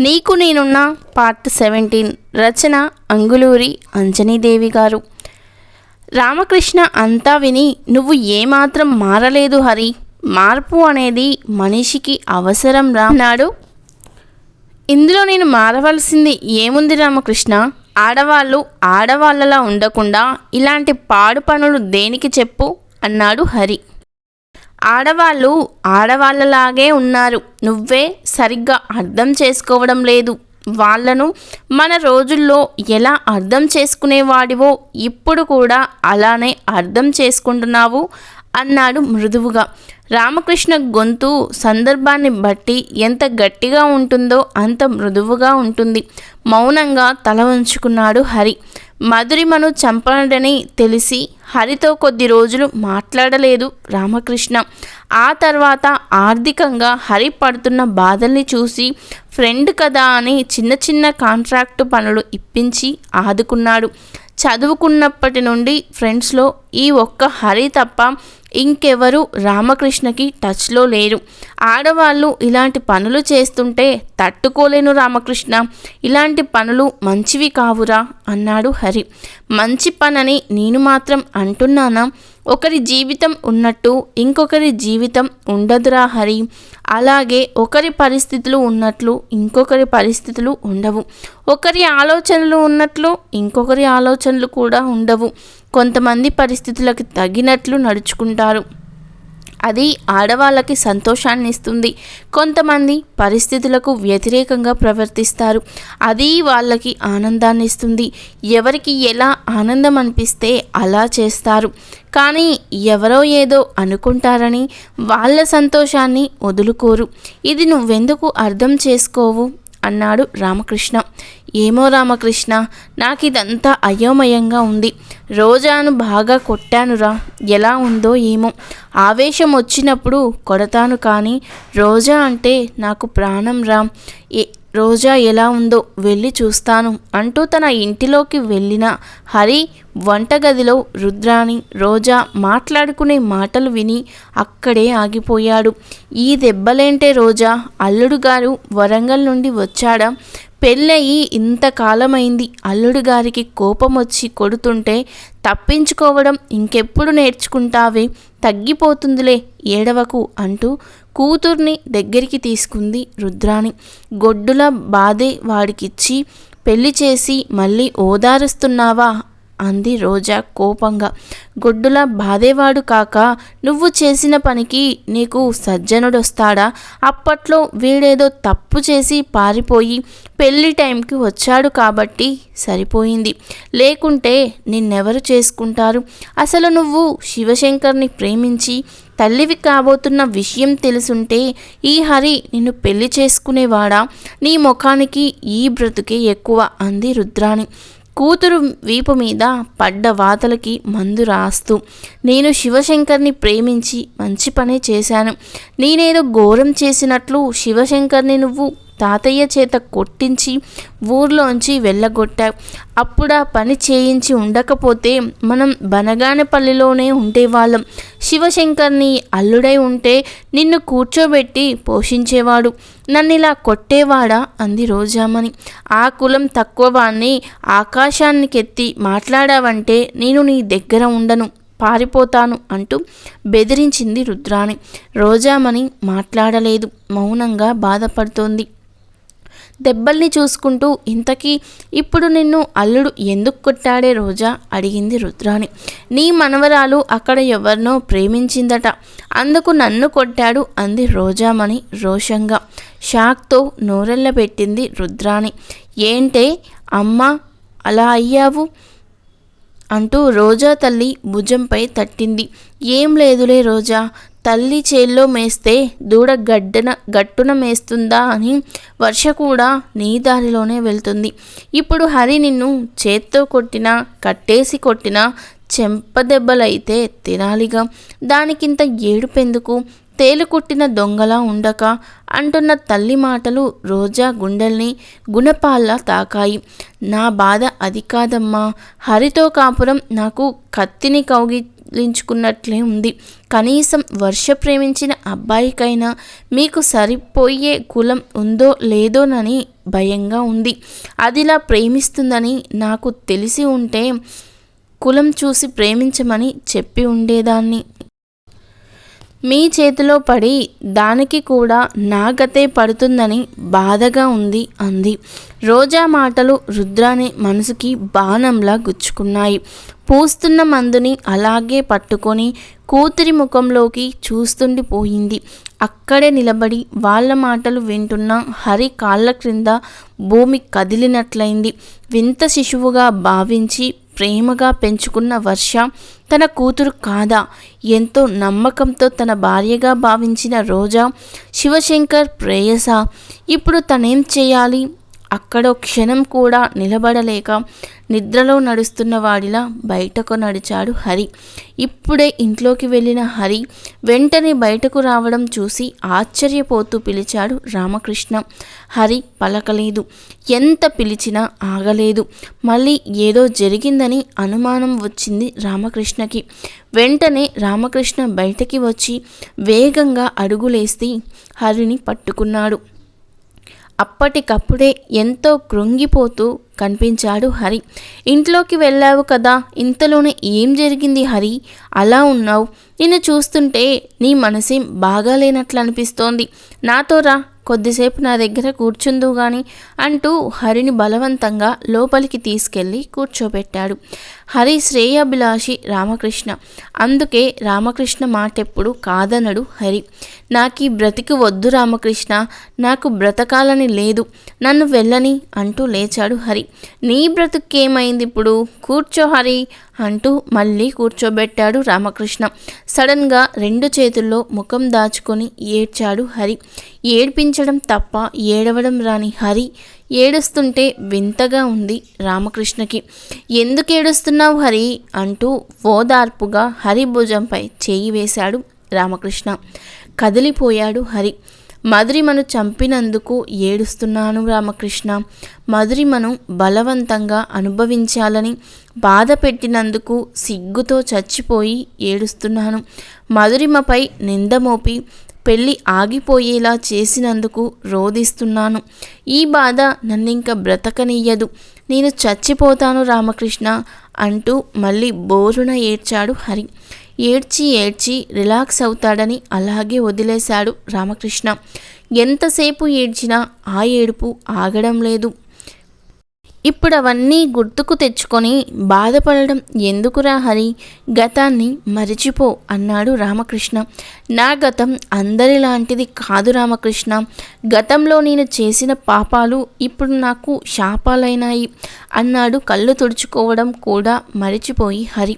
నీకు నేనున్న part seventeen రచన అంగులూరి అంజనీదేవి గారు. రామకృష్ణ అంతా విని నువ్వు ఏమాత్రం మారలేదు హరి. మార్పు అనేది మనిషికి అవసరం రా. అన్నాడు ఇందులో నేను మారవలసింది ఏముంది రామకృష్ణ? ఆడవాళ్ళు ఆడవాళ్ళలా ఉండకుండా ఇలాంటి పాడు పనులు దేనికి చెప్పు? అన్నాడు హరి. ఆడవాళ్ళు ఆడవాళ్ళలాగే ఉన్నారు. నువ్వే సరిగ్గా అర్థం చేసుకోవడం లేదు. వాళ్ళను మన రోజుల్లో ఎలా అర్థం చేసుకునేవాడివో ఇప్పుడు కూడా అలానే అర్థం చేసుకుంటున్నావు అన్నాడు మృదువుగా. రామకృష్ణ గొంతు సందర్భాన్ని బట్టి ఎంత గట్టిగా ఉంటుందో అంత మృదువుగా ఉంటుంది. మౌనంగా తల ఉంచుకున్నాడు హరి. మధురిమను చంపడని తెలిసి హరితో కొద్ది రోజులు మాట్లాడలేదు రామకృష్ణ. ఆ తర్వాత ఆర్థికంగా హరి పడుతున్న బాధల్ని చూసి ఫ్రెండ్ కదా అని చిన్న చిన్న కాంట్రాక్టు పనులు ఇప్పించి ఆదుకున్నాడు. చదువుకున్నప్పటి నుండి ఫ్రెండ్స్లో ఈ ఒక్క హరి తప్ప ఇంకెవరు రామకృష్ణకి టచ్లో లేరు. ఆడవాళ్ళు ఇలాంటి పనులు చేస్తుంటే తట్టుకోలేను రామకృష్ణ. ఇలాంటి పనులు మంచివి కావురా అన్నాడు హరి. మంచి పనని నేను మాత్రం అంటున్నానా? ఒకరి జీవితం ఉన్నట్టు ఇంకొకరి జీవితం ఉండదురా హరి. అలాగే ఒకరి పరిస్థితులు ఉన్నట్లు ఇంకొకరి పరిస్థితులు ఉండవు. ఒకరి ఆలోచనలు ఉన్నట్లు ఇంకొకరి ఆలోచనలు కూడా ఉండవు. కొంతమంది పరిస్థితులకు తగినట్లు నడుచుకుంటారు. అది ఆడవాళ్ళకి సంతోషాన్ని ఇస్తుంది కొంతమంది పరిస్థితులకు వ్యతిరేకంగా ప్రవర్తిస్తారు. అది వాళ్ళకి ఆనందాన్ని ఇస్తుంది ఎవరికి ఎలా ఆనందం అనిపిస్తే అలా చేస్తారు. కానీ ఎవరో ఏదో అనుకుంటారని వాళ్ళ సంతోషాన్ని వదులుకోరు. ఇది నువ్వెందుకు అర్థం చేసుకోవు? అన్నాడు రామకృష్ణ. ఏమో రామకృష్ణ నాకు ఇదంతా అయోమయంగా ఉంది. రోజాను బాగా కొట్టానురా. ఎలా ఉందో ఏమో. ఆవేశం వచ్చినప్పుడు కొడతాను కానీ రోజా అంటే నాకు ప్రాణం రా ఏ రోజా ఎలా ఉందో వెళ్ళి చూస్తాను అంటూ తన ఇంటిలోకి వెళ్ళిన హరి వంటగదిలో రుద్రాణి రోజా మాట్లాడుకునే మాటలు విని అక్కడే ఆగిపోయాడు. ఈ దెబ్బలేంటే రోజా? అల్లుడు గారు వరంగల్ నుండి వచ్చాడా? పెళ్ళయి ఇంతకాలమైంది అల్లుడు గారికి కోపం వచ్చి కొడుతుంటే తప్పించుకోవడం ఇంకెప్పుడు నేర్చుకుంటావే? తగ్గిపోతుందిలే ఏడవకు అంటూ కూతుర్ని దగ్గరికి తీసుకుంది రుద్రాణి. గొడ్డుల బాధే వాడికిచ్చి పెళ్ళి చేసి మళ్ళీ ఓదారుస్తున్నావా? అంది రోజా కోపంగా. గొడ్డులా బాధేవాడు కాక నువ్వు చేసిన పనికి నీకు సజ్జనుడొస్తాడా? అప్పట్లో వీడేదో తప్పు చేసి పారిపోయి పెళ్ళి టైంకి వచ్చాడు కాబట్టి సరిపోయింది. లేకుంటే నిన్నెవరు చేసుకుంటారు? అసలు నువ్వు శివశంకర్ని ప్రేమించి తల్లివి కాబోతున్న విషయం తెలుసుంటే ఈ హరి నిన్ను పెళ్ళి చేసుకునేవాడా? నీ ముఖానికి ఈ బ్రతుకే ఎక్కువ అంది రుద్రాణి. కూతురు వీపు మీద పడ్డ వాతలకి మందు రాస్తూ నేను శివశంకర్ని ప్రేమించి మంచి పనే చేశాను. నేనేదో ఘోరం చేసినట్లు శివశంకర్ని నువ్వు తాతయ్య చేత కొట్టించి ఊర్లోంచి వెళ్ళగొట్టావు. అప్పుడు ఆ పని చేయించి ఉండకపోతే మనం బనగానపల్లిలోనే ఉండేవాళ్ళం. శివశంకర్ని అల్లుడై ఉంటే నిన్ను కూర్చోబెట్టి పోషించేవాడు. నన్ను ఇలా కొట్టేవాడా? అంది రోజామణి. ఆ కులం తక్కువ వాణ్ణి ఆకాశానికెత్తి మాట్లాడావంటే నేను నీ దగ్గర ఉండను పారిపోతాను అంటూ బెదిరించింది రుద్రాణి. రోజామణి మాట్లాడలేదు మౌనంగా బాధపడుతోంది. దెబ్బల్ని చూసుకుంటూ ఇంతకీ ఇప్పుడు నిన్ను అల్లుడు ఎందుకు కొట్టాడే రోజా? అడిగింది రుద్రాణి. నీ మనవరాలు అక్కడ ఎవరినో ప్రేమించిందట. అందుకు నన్ను కొట్టాడు అంది రోజామణి రోషంగా. షాక్తో నోరెళ్ళ పెట్టింది రుద్రాణి. ఏంటే అమ్మ అలా అయ్యావు? అంటూ రోజా తల్లి భుజంపై తట్టింది. ఏం లేదులే రోజా తల్లి చేల్లో మేస్తే దూడ గడ్డన గట్టున మేస్తుందా అని వర్ష కూడా నీ దారిలోనే వెళ్తుంది. ఇప్పుడు హరి నిన్ను చేత్తో కొట్టినా కట్టేసి కొట్టినా చెంపదెబ్బలైతే తినాలిగా. దానికింత ఏడుపెందుకు? తేలుకుట్టిన దొంగలా ఉండక అంటున్న తల్లి మాటలు రోజా గుండెల్ని గుణపాల్లా తాకాయి. నా బాధ అది కాదమ్మా. హరితో కాపురం నాకు కత్తిని కౌగి కౌగిలించుకున్నట్లే ఉంది. కనీసం వర్ష ప్రేమించిన అబ్బాయికైనా మీకు సరిపోయే కులం ఉందో లేదోనని భయంగా ఉంది. అదిలా ప్రేమిస్తుందని నాకు తెలిసి ఉంటే కులం చూసి ప్రేమించమని చెప్పి ఉండేదాన్ని. మీ చేతిలో పడి దానికి కూడా నాగతే పడుతుందని బాధగా ఉంది అంది. రోజా మాటలు రుద్రాని మనసుకి బాణంలా గుచ్చుకున్నాయి. పూస్తున్న మందుని అలాగే పట్టుకొని కూతురి ముఖంలోకి చూస్తుండిపోయింది. అక్కడే నిలబడి వాళ్ళ మాటలు వింటున్న హరి కాళ్ళ క్రింద భూమి కదిలినట్లయింది. వింత శిశువుగా భావించి ప్రేమగా పెంచుకున్న వర్ష తన కూతురు కాదా? ఎంతో నమ్మకంతో తన భార్యగా భావించిన రోజా శివశంకర్ ప్రేయస ఇప్పుడు తనేం చేయాలి? అక్కడో క్షణం కూడా నిలబడలేక నిద్రలో నడుస్తున్న వాడిలా బయటకు నడిచాడు హరి. ఇప్పుడే ఇంట్లోకి వెళ్ళిన హరి వెంటనే బయటకు రావడం చూసి ఆశ్చర్యపోతూ పిలిచాడు రామకృష్ణ. హరి పలకలేదు. ఎంత పిలిచినా ఆగలేదు. మళ్ళీ ఏదో జరిగిందని అనుమానం వచ్చింది రామకృష్ణకి. వెంటనే రామకృష్ణ బయటకి వచ్చి వేగంగా అడుగులేసి హరిని పట్టుకున్నాడు. అప్పటికప్పుడే ఎంతో కృంగిపోతూ కనిపించాడు హరి. ఇంట్లోకి వెళ్ళావు కదా ఇంతలోనే ఏం జరిగింది హరి? అలా ఉన్నావు. నిన్ను చూస్తుంటే నీ మనసేం బాగాలేనట్లు అనిపిస్తోంది. నాతో రా కొద్దిసేపు నా దగ్గర కూర్చుందు గాని అంటూ హరిని బలవంతంగా లోపలికి తీసుకెళ్ళి కూర్చోబెట్టాడు. హరి శ్రేయాభిలాషి రామకృష్ణ. అందుకే రామకృష్ణ మాటెప్పుడు కాదనడు హరి. నాకు ఈ బ్రతికి వద్దు రామకృష్ణ నాకు బ్రతకాలని లేదు నన్ను వెళ్ళని అంటూ లేచాడు హరి. నీ బ్రతుకేమైంది ఇప్పుడు కూర్చో హరి అంటూ మళ్ళీ కూర్చోబెట్టాడు రామకృష్ణ. సడన్గా రెండు చేతుల్లో ముఖం దాచుకొని ఏడ్చాడు హరి. ఏడ్పించడం తప్ప ఏడవడం రాని హరి ఏడుస్తుంటే వింతగా ఉంది రామకృష్ణకి. ఎందుకు ఏడుస్తున్నావు హరి? అంటూ ఓదార్పుగా హరి భుజంపై చేయి వేశాడు రామకృష్ణ. కదిలిపోయాడు హరి. మధురిమను చంపినందుకు ఏడుస్తున్నాను రామకృష్ణ. మధురిమను బలవంతంగా అనుభవించాలని బాధ పెట్టినందుకు సిగ్గుతో చచ్చిపోయి ఏడుస్తున్నాను. మధురిమపై నిందమోపి పెళ్ళి ఆగిపోయేలా చేసినందుకు రోధిస్తున్నాను. ఈ బాధ నన్నింక బ్రతకనియ్యదు. నేను చచ్చిపోతాను రామకృష్ణ అంటూ మళ్ళీ బోరున ఏడ్చాడు హరి. ఏడ్చి ఏడ్చి రిలాక్స్ అవుతాడని అలాగే వదిలేశాడు రామకృష్ణ. ఎంతసేపు ఏడ్చినా ఆ ఏడుపు ఆగడం లేదు. ఇప్పుడు అవన్నీ గుర్తుకు తెచ్చుకొని బాధపడడం ఎందుకురా హరి? గతాన్ని మరిచిపో అన్నాడు రామకృష్ణ. నా గతం అందరిలాంటిది కాదు రామకృష్ణ. గతంలో నేను చేసిన పాపాలు ఇప్పుడు నాకు శాపాలైనాయి అన్నాడు కళ్ళు తుడుచుకోవడం కూడా మరిచిపోయి హరి.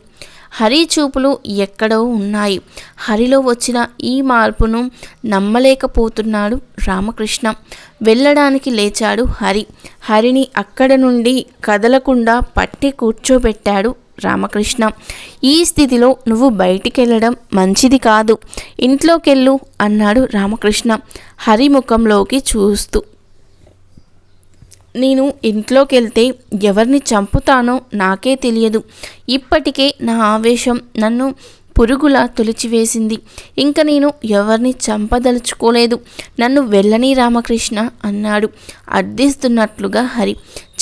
హరి చూపులు ఎక్కడో ఉన్నాయి. హరిలో వచ్చిన ఈ మార్పును నమ్మలేకపోతున్నాడు రామకృష్ణ. వెళ్ళడానికి లేచాడు హరి. హరిని అక్కడ నుండి కదలకుండా పట్టి కూర్చోబెట్టాడు రామకృష్ణ. ఈ స్థితిలో నువ్వు బయటికి వెళ్ళడం మంచిది కాదు. ఇంట్లోకెళ్ళు అన్నాడు రామకృష్ణ. హరి ముఖంలోకి చూస్తూ నేను ఇంట్లోకి వెళ్తే ఎవరిని చంపుతానో నాకే తెలియదు. ఇప్పటికే నా ఆవేశం నన్ను పురుగులా తొలిచివేసింది. ఇంక నేను ఎవరిని చంపదలుచుకోలేదు. నన్ను వెళ్ళని రామకృష్ణ అన్నాడు. అర్థిస్తున్నట్లుగా హరి.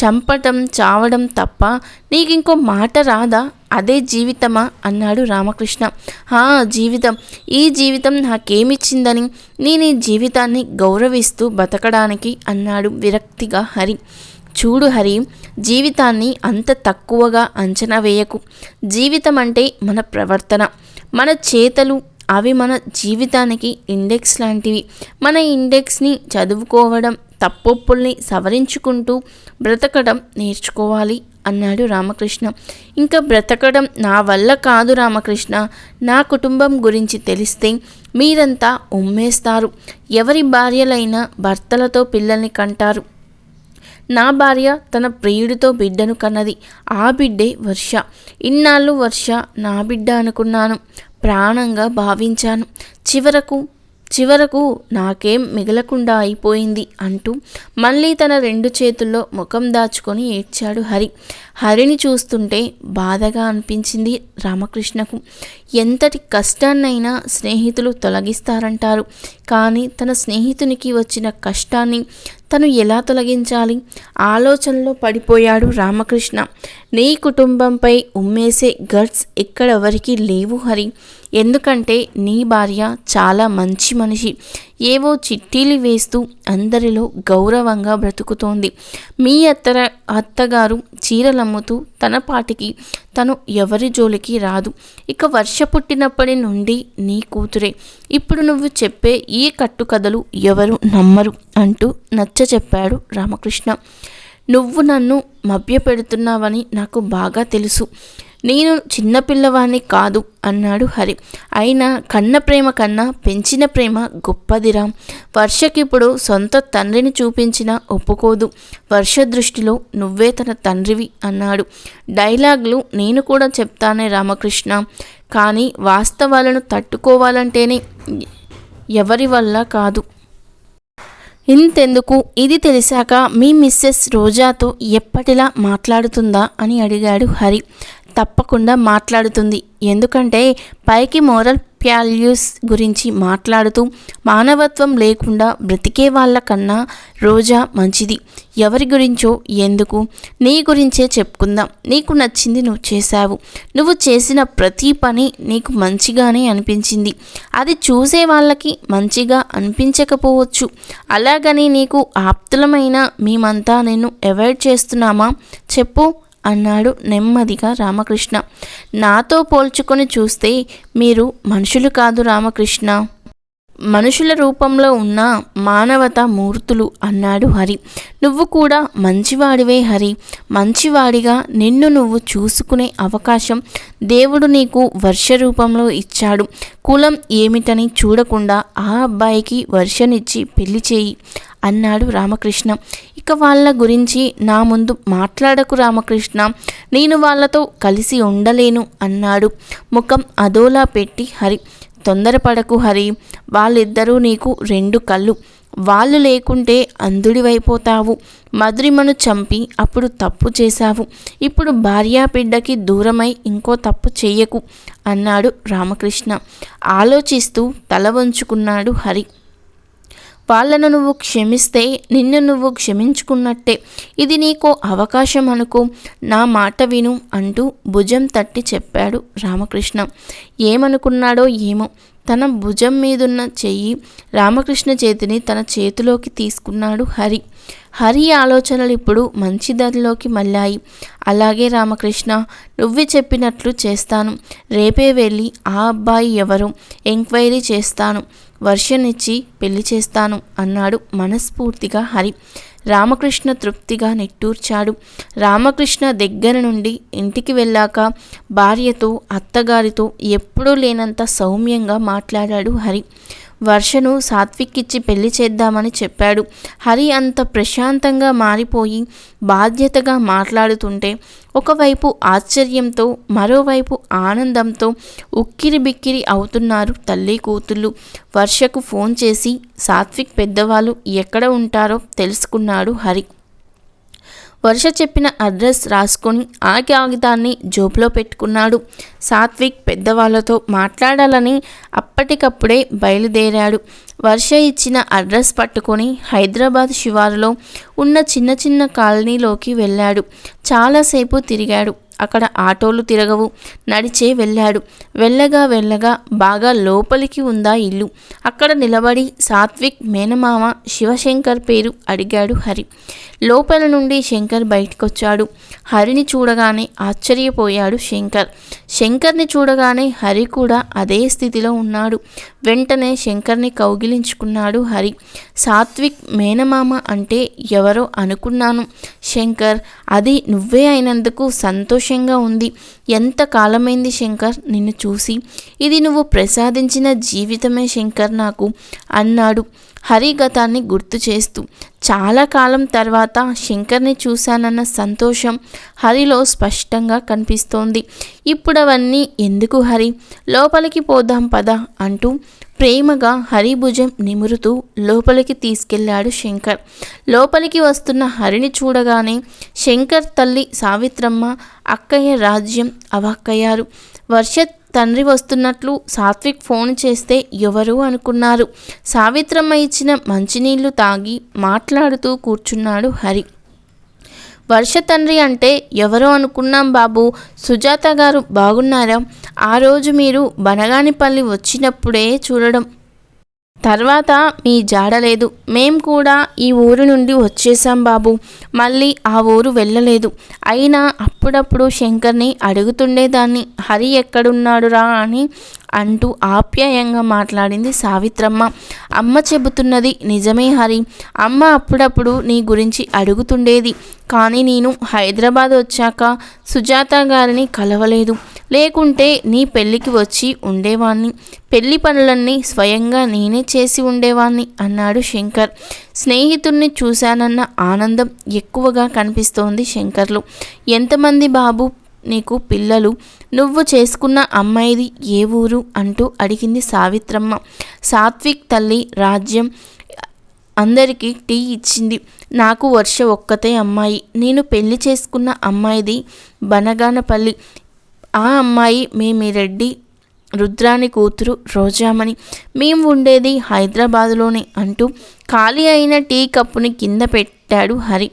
చంపటం చావడం తప్ప నీకింకో మాట రాదా? అదే జీవితమా? అన్నాడు రామకృష్ణ. హా జీవితం. ఈ జీవితం నాకేమిచ్చిందని? నేను ఈ జీవితాన్ని గౌరవిస్తూ బతకడానికి అన్నాడు విరక్తిగా హరి. చూడు హరి జీవితాన్ని అంత తక్కువగా అంచనా వేయకు. జీవితం అంటే మన ప్రవర్తన. మన చేతలు అవి మన జీవితానికి ఇండెక్స్ లాంటివి. మన ఇండెక్స్ని చదువుకోవడం తప్పొప్పుల్ని సవరించుకుంటూ బ్రతకడం నేర్చుకోవాలి అన్నాడు రామకృష్ణ. ఇంకా బ్రతకడం నా వల్ల కాదు రామకృష్ణ. నా కుటుంబం గురించి తెలిస్తే మీరంతా ఉమ్మేస్తారు. ఎవరి భార్యలైనా భర్తలతో పిల్లల్ని కంటారు. నా భార్య తన ప్రియుడితో బిడ్డను కన్నది. ఆ బిడ్డే వర్ష. ఇన్నాళ్ళు వర్ష నా బిడ్డ అనుకున్నాను. ప్రాణంగా భావించాను. చివరకు చివరకు నాకేం మిగలకుండా అయిపోయింది అంటూ మళ్ళీ తన రెండు చేతుల్లో ముఖం దాచుకొని ఏడ్చాడు హరి. హరిని చూస్తుంటే బాధగా అనిపించింది రామకృష్ణకు. ఎంతటి కష్టాన్నైనా స్నేహితులు తొలగిస్తారంటారు. కానీ తన స్నేహితునికి వచ్చిన కష్టాన్ని తను ఎలా తొలగించాలి? ఆలోచనలో పడిపోయాడు రామకృష్ణ. నీ కుటుంబంపై ఉమ్మేసే గట్స్ ఎక్కడెవరికి లేవు హరి. ఎందుకంటే నీ భార్య చాలా మంచి మనిషి. ఏవో చిట్టీలు వేస్తూ అందరిలో గౌరవంగా బ్రతుకుతోంది. మీ అత్తర అత్తగారు చీరలమ్ముతూ తన పాటికి తను ఎవరి జోలికి రాదు. ఇక వర్ష పుట్టినప్పటి నుండి నీ కూతురే. ఇప్పుడు నువ్వు చెప్పే ఈ కట్టుకథలు ఎవరు నమ్మరు అంటూ నచ్చ చెప్పాడు రామకృష్ణ. నువ్వు నన్ను మభ్యపెడుతున్నావని నాకు బాగా తెలుసు. నేను చిన్నపిల్లవాణ్ణి కాదు అన్నాడు హరి. అయినా కన్న ప్రేమ కన్నా పెంచిన ప్రేమ గొప్పదిరా. వర్షకిప్పుడు సొంత తండ్రిని చూపించినా ఒప్పుకోదు. వర్ష దృష్టిలో నువ్వే తన తండ్రివి అన్నాడు. డైలాగులు నేను కూడా చెప్తానే రామకృష్ణ. కానీ వాస్తవాలను తట్టుకోవాలంటేనే ఎవరి వల్ల కాదు. ఇంతెందుకు? ఇది తెలిసాక మీ మిస్సెస్ రోజాతో ఎప్పటిలా మాట్లాడుతుందా అని అడిగాడు హరి. తప్పకుండా మాట్లాడుతుంది. ఎందుకంటే పైకి మోరల్ వాల్యూస్ గురించి మాట్లాడుతూ మానవత్వం లేకుండా బ్రతికే వాళ్ళ కన్నా రోజా మంచిది. ఎవరి గురించో ఎందుకు? నీ గురించే చెప్పుకుందాం. నీకు నచ్చింది నువ్వు చేశావు. నువ్వు చేసిన ప్రతి పని నీకు మంచిగానే అనిపించింది. అది చూసే వాళ్ళకి మంచిగా అనిపించకపోవచ్చు. అలాగని నీకు ఆప్తులమైన మేమంతా నేను అవాయిడ్ చేస్తున్నామా? చెప్పు. అన్నాడు నెమ్మదిగా రామకృష్ణ. నాతో పోల్చుకొని చూస్తే మీరు మనుషులు కాదు రామకృష్ణ. మనుషుల రూపంలో ఉన్న మానవత మూర్తులు అన్నాడు హరి. నువ్వు కూడా మంచివాడివే హరి. మంచివాడిగా నిన్ను నువ్వు చూసుకునే అవకాశం దేవుడు నీకు వర్ష రూపంలో ఇచ్చాడు. కులం ఏమిటని చూడకుండా ఆ అబ్బాయికి వర్షనిచ్చి పెళ్ళి చేయి. అన్నాడు రామకృష్ణ. ఇక వాళ్ళ గురించి నా ముందు మాట్లాడకు రామకృష్ణ. నేను వాళ్ళతో కలిసి ఉండలేను అన్నాడు. ముఖం అదోలా పెట్టి హరి. తొందరపడకు హరి. వాళ్ళిద్దరూ నీకు రెండు కళ్ళు. వాళ్ళు లేకుంటే అంధుడివైపోతావు. మధురిమను చంపి అప్పుడు తప్పు చేశావు. ఇప్పుడు భార్యా బిడ్డకి దూరమై ఇంకో తప్పు చెయ్యకు అన్నాడు రామకృష్ణ. ఆలోచిస్తూ తల వంచుకున్నాడు హరి. వాళ్ళను నువ్వు క్షమిస్తే నిన్ను నువ్వు క్షమించుకున్నట్టే. ఇది నీకు అవకాశం అనుకో. నా మాట విను అంటూ భుజం తట్టి చెప్పాడు రామకృష్ణ. ఏమనుకున్నాడో ఏమో. తన భుజం మీదున్న చెయ్యి రామకృష్ణ చేతిని తన చేతిలోకి తీసుకున్నాడు హరి. హరి ఆలోచనలు ఇప్పుడు మంచి దారిలోకి మళ్ళాయి. అలాగే రామకృష్ణ నువ్వు చెప్పినట్లు చేస్తాను. రేపే వెళ్ళి ఆ అబ్బాయి ఎవరు? ఎంక్వైరీ చేస్తాను. వర్షనిచ్చి పెళ్ళి చేస్తాను అన్నాడు మనస్ఫూర్తిగా హరి. రామకృష్ణ తృప్తిగా నిట్టూర్చాడు. రామకృష్ణ దగ్గర నుండి ఇంటికి వెళ్ళాక భార్యతో అత్తగారితో ఎప్పుడూ లేనంత సౌమ్యంగా మాట్లాడాడు హరి. వర్షను సాత్విక్కిచ్చి పెళ్ళి చేద్దామని చెప్పాడు. హరి అంత ప్రశాంతంగా మారిపోయి బాధ్యతగా మాట్లాడుతుంటే ఒకవైపు ఆశ్చర్యంతో మరోవైపు ఆనందంతో ఉక్కిరి బిక్కిరి అవుతున్నారు తల్లి కూతుళ్ళు. వర్షకు ఫోన్ చేసి సాత్విక్ పెద్దవాళ్ళు ఎక్కడ ఉంటారో తెలుసుకున్నాడు హరి. వర్ష చెప్పిన అడ్రస్ రాసుకొని ఆ కాగితాన్ని జోబులో పెట్టుకున్నాడు. సాత్విక్ పెద్దవాళ్ళతో మాట్లాడాలని అప్పటికప్పుడే బయలుదేరాడు. వర్ష ఇచ్చిన అడ్రస్ పట్టుకొని హైదరాబాద్ శివారులో ఉన్న చిన్న చిన్న కాలనీలోకి వెళ్ళాడు. చాలాసేపు తిరిగాడు. అక్కడ ఆటోలు తిరగవు. నడిచే వెళ్ళాడు. వెళ్ళగా వెళ్ళగా బాగా లోపలికి ఉందా ఇల్లు. అక్కడ నిలబడి సాత్విక్ మేనమామ శివశంకర్ పేరు అడిగాడు హరి. లోపల నుండి శంకర్ బయటకొచ్చాడు. హరిని చూడగానే ఆశ్చర్యపోయాడు శంకర్. శంకర్ని చూడగానే హరి కూడా అదే స్థితిలో ఉన్నాడు. వెంటనే శంకర్ని కౌగిలించుకున్నాడు హరి. సాత్విక్ మేనమామ అంటే ఎవరో అనుకున్నాను. శంకర్ అది నువ్వే అయినందుకు సంతోషం సంతోషంగా ఉంది. ఎంత కాలమైంది శంకర్? నిన్ను చూసి. ఇది నువ్వు ప్రసాదించిన జీవితమే శంకర్ నాకు అన్నాడు హరి గతాన్ని గుర్తు చేస్తూ. చాలా కాలం తర్వాత శంకర్ని చూశానన్న సంతోషం హరిలో స్పష్టంగా కనిపిస్తోంది. ఇప్పుడు అవన్నీ ఎందుకు హరి? లోపలికి పోదాం పద అంటూ ప్రేమగా హరి భుజం నిమురుతూ లోపలికి తీసుకెళ్ళాడు శంకర్. లోపలికి వస్తున్న హరిని చూడగానే శంకర్ తల్లి సావిత్రమ్మ అక్కయ్య రాజ్యం అవాక్కయ్యారు. వర్ష తండ్రి వస్తున్నట్లు సాత్విక్ ఫోన్ చేస్తే ఎవరు అనుకున్నారు. సావిత్రమ్మ ఇచ్చిన మంచినీళ్ళు తాగి మాట్లాడుతూ కూర్చున్నాడు హరి. వర్ష తండ్రి అంటే ఎవరో అనుకున్నాం బాబు. సుజాత గారు బాగున్నారా? ఆ రోజు మీరు బనగానిపల్లి వచ్చినప్పుడే చూడడం. తర్వాత మీ జాడలేదు మేం కూడా ఈ ఊరు నుండి వచ్చేసాం బాబు. మళ్ళీ ఆ ఊరు వెళ్ళలేదు. అయినా అప్పుడప్పుడు శంకర్ని అడుగుతుండేదాన్ని. హరి ఎక్కడున్నాడురా అని అంటూ ఆప్యాయంగా మాట్లాడింది సావిత్రమ్మ. అమ్మ చెబుతున్నది నిజమే హరి. అమ్మ అప్పుడప్పుడు నీ గురించి అడుగుతుండేది. కానీ నేను హైదరాబాద్ వచ్చాక సుజాత గారిని కలవలేదు. లేకుంటే నీ పెళ్ళికి వచ్చి ఉండేవాణ్ణి. పెళ్ళి పనులన్నీ స్వయంగా నేనే చేసి ఉండేవాణ్ణి అన్నాడు శంకర్. స్నేహితుణ్ణి చూశానన్న ఆనందం ఎక్కువగా కనిపిస్తోంది శంకర్లో. ఎంతమంది బాబు నీకు పిల్లలు. నువ్వు చేసుకున్న అమ్మాయిది ఏ ఊరు? అంటూ అడిగింది సావిత్రమ్మ. సాత్విక్ తల్లి రాజ్యం అందరికీ టీ ఇచ్చింది. నాకు వర్ష ఒక్కతే అమ్మాయి. నేను పెళ్ళి చేసుకున్న అమ్మాయిది బనగానపల్లి. ఆ అమ్మాయి మేమిరెడ్డి రుద్రాని కూతురు రోజామణి. మేము ఉండేది హైదరాబాదులోనే అంటూ ఖాళీ అయిన టీ కప్పుని కింద పెట్టాడు హరి.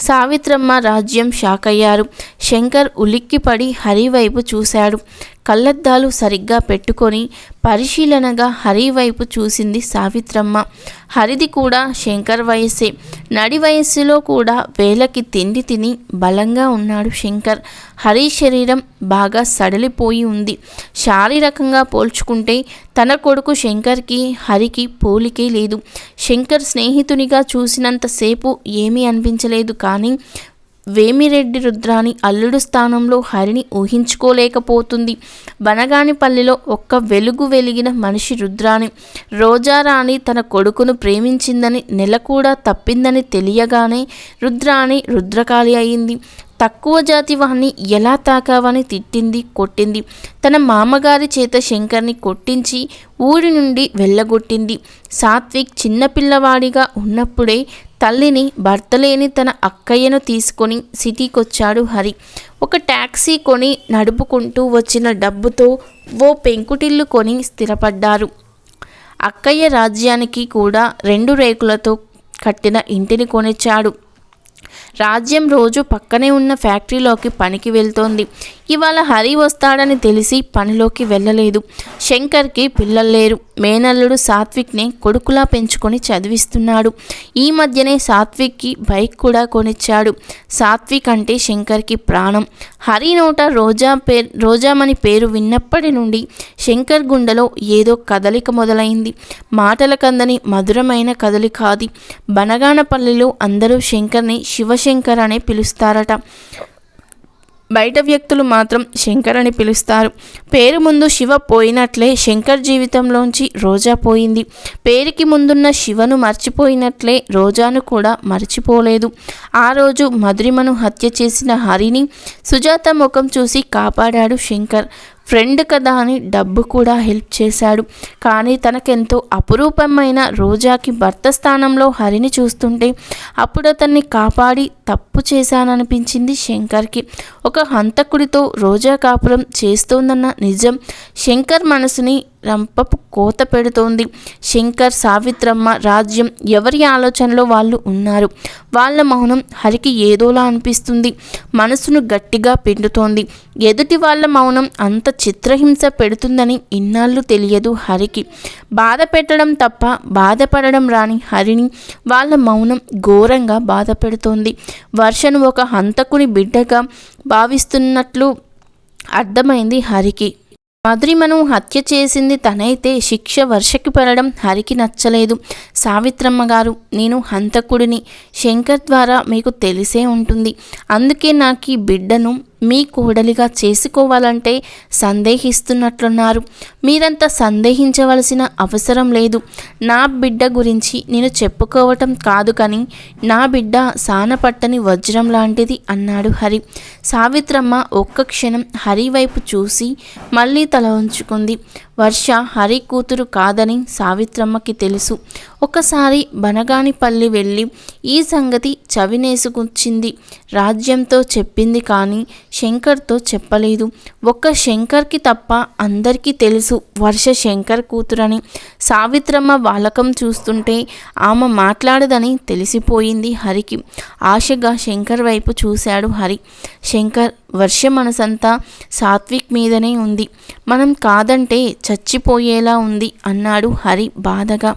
సావిత్రమ్మ రాజ్యం షాకయ్యారు. శంకర్ ఉలిక్కిపడి హరి వైపు చూశాడు. కళ్ళద్దాలు సరిగ్గా పెట్టుకొని పరిశీలనగా హరి వైపు చూసింది సావిత్రమ్మ. హరిది కూడా శంకర్ వయస్సే నడి వయస్సులో కూడా వేలకి తిండి తిని బలంగా ఉన్నాడు శంకర్. హరి శరీరం బాగా సడలిపోయి ఉంది. శారీరకంగా పోల్చుకుంటే తన కొడుకు శంకర్కి హరికి పోలికే లేదు. శంకర్ స్నేహితునిగా చూసినంతసేపు ఏమీ అనిపించలేదు. కానీ వేమిరెడ్డి రుద్రాని అల్లుడు స్థానంలో హరిని ఊహించుకోలేకపోతుంది. బనగానిపల్లిలో ఒక్క వెలుగు వెలిగిన మనిషి రుద్రాని రోజారాణి తన కొడుకును ప్రేమించిందని నెల కూడా తప్పిందని తెలియగానే రుద్రాణి రుద్రకాళి అయింది. తక్కువ జాతి వాణ్ణి ఎలా తాకావని తిట్టింది కొట్టింది. తన మామగారి చేత శంకర్ని కొట్టించి ఊరి నుండి వెళ్ళగొట్టింది. సాత్విక్ చిన్నపిల్లవాడిగా ఉన్నప్పుడే తల్లిని భర్తలేని తన అక్కయ్యను తీసుకొని సిటీకొచ్చాడు హరి. ఒక ట్యాక్సీ కొని నడుపుకుంటూ వచ్చిన డబ్బుతో ఓ పెంకుటిల్లు కొని స్థిరపడ్డారు. అక్కయ్య రాజ్యానికి కూడా రెండు రేకులతో కట్టిన ఇంటిని కొనిచ్చాడు. రాజ్యం రోజు పక్కనే ఉన్న ఫ్యాక్టరీలోకి పనికి వెళ్తోంది. ఇవాళ హరి వస్తాడని తెలిసి పనిలోకి వెళ్ళలేదు. శంకర్కి పిల్లలు లేరు. మేనల్లుడు సాత్విక్ని కొడుకులా పెంచుకొని చదివిస్తున్నాడు. ఈ మధ్యనే సాత్విక్కి బైక్ కూడా కొనిచ్చాడు. సాత్విక్ అంటే శంకర్కి ప్రాణం. హరి నోట రోజా పేరు రోజామని పేరు విన్నప్పటి నుండి శంకర్ గుండెలో ఏదో కదలిక మొదలైంది. మాటల కందని మధురమైన కదలిక అది బనగానపల్లిలో అందరూ శంకర్ని శివశంకర్ అనే పిలుస్తారట. బయట వ్యక్తులు మాత్రం శంకర్ అని పిలుస్తారు. పేరు ముందు శివ పోయినట్లే శంకర్ జీవితంలోంచి రోజా పోయింది. పేరుకి ముందున్న శివను మర్చిపోయినట్లే రోజాను కూడా మర్చిపోలేదు. ఆ రోజు మధురిమను హత్య చేసిన హరిని సుజాత ముఖం చూసి కాపాడాడు శంకర్. ఫ్రెండ్ కదా అని డబ్బు కూడా హెల్ప్ చేశాడు. కానీ తనకెంతో అపురూపమైన రోజాకి భర్త స్థానంలో హరిని చూస్తుంటే అప్పుడు అతన్ని కాపాడి తప్పు చేశాననిపించింది శంకర్కి. ఒక హంతకుడితో రోజా కాపురం చేస్తోందన్న నిజం శంకర్ మనసుని రంపపు కోత పెడుతోంది. శంకర్ సావిత్రమ్మ రాజ్యం ఎవరి ఆలోచనలో వాళ్ళు ఉన్నారు? వాళ్ళ మౌనం హరికి ఏదోలా అనిపిస్తుంది. మనసును గట్టిగా పిండుతోంది. ఎదుటి వాళ్ళ మౌనం అంత చిత్రహింస పెడుతుందని ఇన్నాళ్ళు తెలియదు హరికి. బాధ పెట్టడం తప్ప బాధపడడం రాని హరిని వాళ్ళ మౌనం ఘోరంగా బాధ పెడుతోంది. వర్షను ఒక హంతకుని బిడ్డగా భావిస్తున్నట్లు అర్థమైంది హరికి. మధురిమను హత్య చేసింది తనైతే శిక్ష వర్షకి పడడం హరికి నచ్చలేదు. సావిత్రమ్మ గారు నేను హంతకుడిని. శంకర్ ద్వారా మీకు తెలిసే ఉంటుంది. అందుకే నాకు ఈ బిడ్డను మీ కోడలిగా చేసుకోవాలంటే సందేహిస్తున్నట్లున్నారు. మీరంత సందేహించవలసిన అవసరం లేదు. నా బిడ్డ గురించి నేను చెప్పుకోవటం కాదు కానీ నా బిడ్డ సానపట్టని వజ్రం లాంటిది అన్నాడు హరి. సావిత్రమ్మ ఒక్క క్షణం హరి వైపు చూసి మళ్ళీ తల ఉంచుకుంది వర్ష హరి కూతురు కాదని సావిత్రమ్మకి తెలుసు. ఒకసారి బనగానిపల్లి వెళ్ళి ఈ సంగతి చవినేసుకొచ్చింది. రాజ్యంతో చెప్పింది కానీ శంకర్తో చెప్పలేదు. ఒక్క శంకర్కి తప్ప అందరికీ తెలుసు వర్ష శంకర్ కూతురని. సావిత్రమ్మ బాలకం చూస్తుంటే ఆమె మాట్లాడదని తెలిసిపోయింది హరికి. ఆశగా శంకర్ వైపు చూశాడు హరి. శంకర్ వర్ష మనసంతా సాత్విక్ మీదనే ఉంది. మనం కాదంటే చచ్చిపోయేలా ఉంది అన్నాడు హరి బాధగా.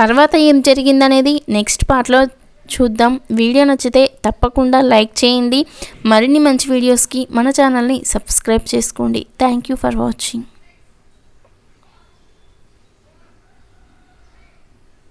తర్వాత ఏం జరిగిందనేది నెక్స్ట్ పార్ట్లో చూద్దాం. వీడియో నచ్చితే తప్పకుండా లైక్ చేయండి. మరిన్ని మంచి వీడియోస్కి మన ఛానల్ని సబ్స్క్రైబ్ చేసుకోండి. Thank you for watching.